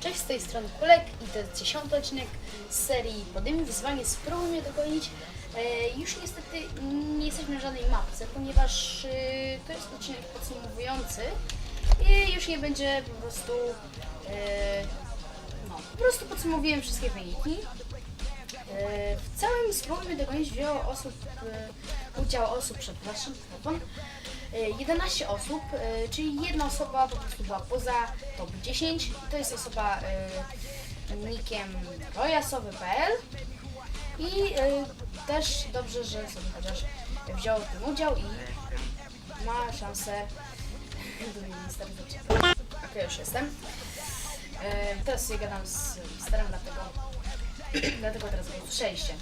Cześć, z tej strony Kulek i to jest dziesiąty odcinek z serii Podejmij wyzwanie, spróbuj mnie dogonić. E, już niestety nie jesteśmy na żadnej mapce, ponieważ e, to jest odcinek podsumowujący i już nie będzie po prostu e, no, po prostu podsumowuję wszystkie wyniki. E, w całym spróbuj mnie dogonić wzięło osób, e, udział osób, przepraszam, telefon, 11 osób, e, czyli jedna osoba po prostu była poza top 10. To jest osoba e, nickiem rojasowy.pl i e, też dobrze, że sobie chociaż wziął w tym udział i ma szansę do mnie doczekać. Okej, już jestem. E, teraz sobie gadam z starym, dlatego, dlatego teraz go usłyszeliście.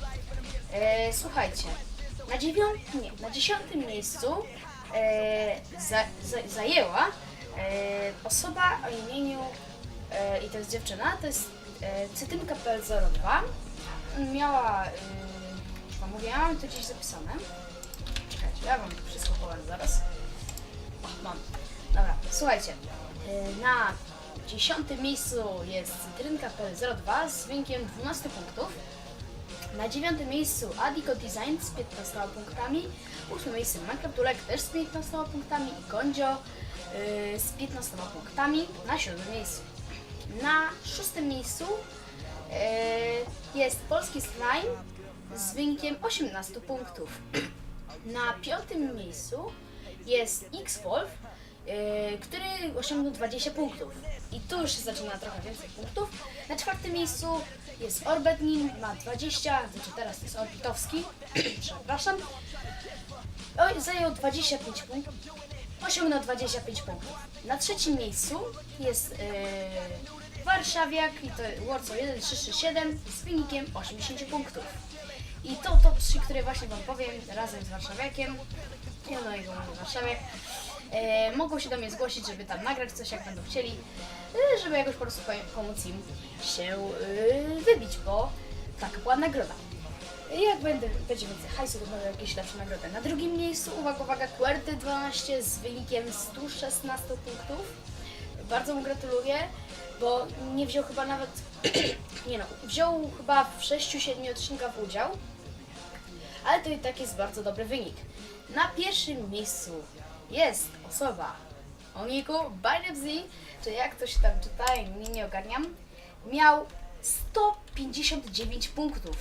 E, słuchajcie, na dziewiątym, nie, na dziesiątym miejscu e, za, za, zajęła e, osoba o imieniu, e, i to jest dziewczyna, to jest e, cytynka.pl02. Miała, już wam mówię, ja mam to gdzieś zapisane. Czekajcie, ja wam wszystko powiem zaraz. O, mam. Dobra, słuchajcie, na dziesiątym miejscu jest cytrynka.pl02 z wynikiem 12 punktów. Na dziewiątym miejscu Adiko Design z 15 punktami. Ósme miejsce Minecraft Ulek też z 15 punktami i Kondzio yy, z 15 punktami na siódmym miejscu. Na szóstym miejscu yy, jest Polski Slime z wynikiem 18 punktów. Na piątym miejscu jest X-Wolf, yy, który osiągnął 20 punktów. I tu już się zaczyna trochę więcej punktów. Na czwartym miejscu jest Orbetnin, ma 20, znaczy teraz jest Orbitowski, przepraszam. Oj, zajął 25 punktów, osiągnął 25 punktów. Na trzecim miejscu jest yy, Warszawiak i to Warsaw 1367 z wynikiem 80 punktów. I to top 3, które właśnie Wam powiem razem z Warszawiakiem, ja no jego mówię Warszawiak, e, mogą się do mnie zgłosić, żeby tam nagrać coś jak będą chcieli, e, żeby jakoś po prostu po- pomóc im się e, wybić, bo taka była nagroda. Jak będę, będzie więcej hajsu, to będą jakieś lepsze nagrody. Na drugim miejscu, uwaga, uwaga, QWERTY 12 z wynikiem 116 punktów. Bardzo mu gratuluję, bo nie wziął chyba nawet, nie no, wziął chyba w 6-7 odcinkach udział, ale to i tak jest bardzo dobry wynik. Na pierwszym miejscu jest osoba o niku BynFZ, czy jak to się tam czyta, nie, nie ogarniam, miał 159 punktów.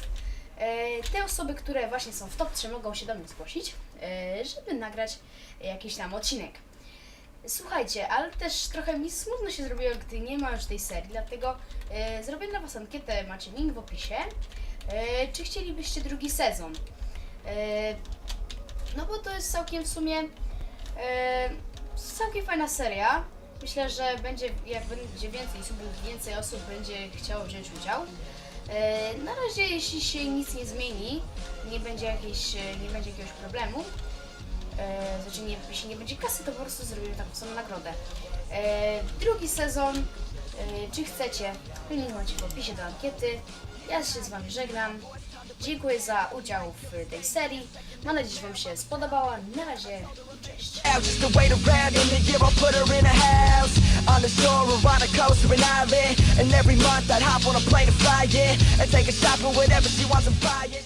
E, Te osoby, które właśnie są w top 3 mogą się do mnie zgłosić, e, żeby nagrać jakiś tam odcinek. Słuchajcie, ale też trochę mi smutno się zrobiło, gdy nie ma już tej serii, dlatego e, zrobię dla Was ankietę, macie link w opisie. E, czy chcielibyście drugi sezon? E, no bo to jest całkiem w sumie e, całkiem fajna seria. Myślę, że będzie, jak będzie więcej subów, więcej osób będzie chciało wziąć udział. E, na razie, jeśli się nic nie zmieni, nie będzie, jakiejś, nie będzie jakiegoś problemu, znaczy nie, jeśli nie będzie kasy, to po prostu zrobimy taką samą nagrodę. E, drugi sezon, e, czy chcecie, link macie w opisie do ankiety. Ja się z Wami żegnam. Dziękuję za udział w tej serii. Mam nadzieję, że Wam się spodobała. Na razie, cześć. On the shore or on a And every month I'd hop on a plane to fly, And take shopping, whatever she wants buy